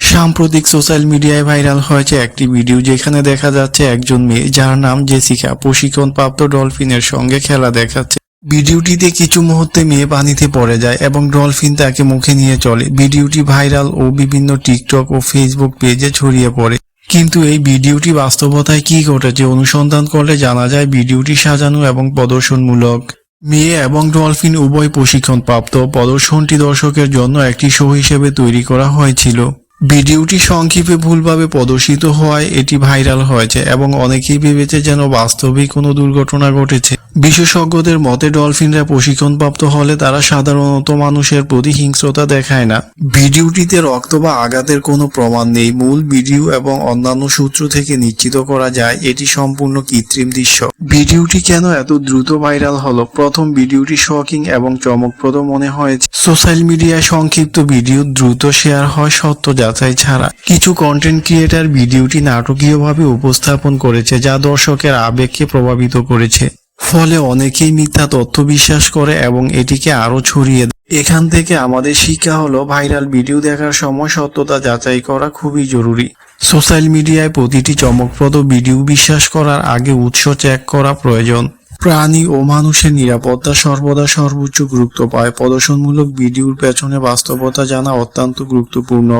সাম্প্রতিক সোশ্যাল মিডিয়ায় ভাইরাল হয়েছে একটি ভিডিও যেখানে দেখা যাচ্ছে একজন মেয়ে যার নাম জেসিকা প্রশিক্ষণপ্রাপ্ত ডলফিনের সঙ্গে খেলা দেখাচ্ছে। ভিডিওটিতে কিছু মুহূর্তে মেয়ে পানিতে পড়ে যায় এবং ডলফিন তাকে মুখে নিয়ে চলে। ভিডিওটি ভাইরাল ও বিভিন্ন টিকটক ও ফেসবুক পেজে ছড়িয়ে পড়ে। কিন্তু এই ভিডিওটি বাস্তবতায় কি ঘটেছে অনুসন্ধান করলে জানা যায় ভিডিওটি সাজানো এবং প্রদর্শনমূলক। মেয়ে এবং ডলফিন উভয় প্রশিক্ষণপ্রাপ্ত। প্রদর্শনটি দর্শকের জন্য একটি শো হিসেবে তৈরি করা হয়েছিল। ভিডিওটি সংক্ষেপে ভুলভাবে প্রদর্শিত হওয়ায় এটি ভাইরাল হয়েছে এবং অনেকেই ভেবেছে যেন বাস্তবিক কোনো দুর্ঘটনা ঘটেছে। বিশেষজ্ঞদের মতে, ডলফিনরা প্রশিক্ষণপ্রাপ্ত হলে তারা সাধারণত মানুষের প্রতি হিংস্রতা দেখায় না। ভিডিওটিতে রক্ত বা আঘাতের কোনো প্রমাণ নেই। মূল ভিডিও এবং অন্যান্য সূত্র থেকে নিশ্চিত করা যায়, এটি সম্পূর্ণ কৃত্রিম দৃশ্য। ভিডিওটি কেন এত দ্রুত ভাইরাল হলো? প্রথম ভিডিওটি শকিং এবং চমকপ্রদ মনে হয়েছে। সোশ্যাল মিডিয়ায় সংক্ষিপ্ত ভিডিও দ্রুত শেয়ার হয় সত্য যাচাই ছাড়া। কিছু কন্টেন্ট ক্রিয়েটার ভিডিওটি নাটকীয়ভাবে উপস্থাপন করেছে, যা দর্শকের আবেগকে প্রভাবিত করেছে। ফলে অনেকেই মিথ্যা তথ্য বিশ্বাস করে এবং এটিকে আরও ছড়িয়ে দেয়। এখান থেকে আমাদের শিক্ষা হলো, ভাইরাল ভিডিও দেখার সময় সত্যতা যাচাই করা খুবই জরুরি। সোশ্যাল মিডিয়ায় প্রতিটি চমকপ্রদ ভিডিও বিশ্বাস করার আগে উৎস চেক করা প্রয়োজন। প্রাণী ও মানুষের নিরাপত্তা সর্বদা সর্বোচ্চ গুরুত্ব পায়। প্রদর্শনমূলক ভিডিওর পেছনে বাস্তবতা জানা অত্যন্ত গুরুত্বপূর্ণ।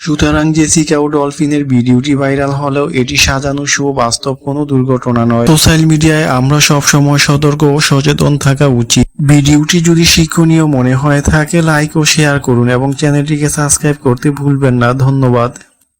সুতরাং জেসিকা ও ডলফিনের ভিডিওটি ভাইরাল হলেও এটি সাজানো শো বাস্তব কোনো দুর্ঘটনা নয়। সোশ্যাল মিডিয়ায় আমরা সব সময় সতর্ক ও সচেতন থাকা উচিত। ভিডিওটি যদি শিক্ষণীয় মনে হয়, থাকে লাইক ও শেয়ার করুন এবং চ্যানেলটিকে সাবস্ক্রাইব করতে ভুলবেন না। ধন্যবাদ।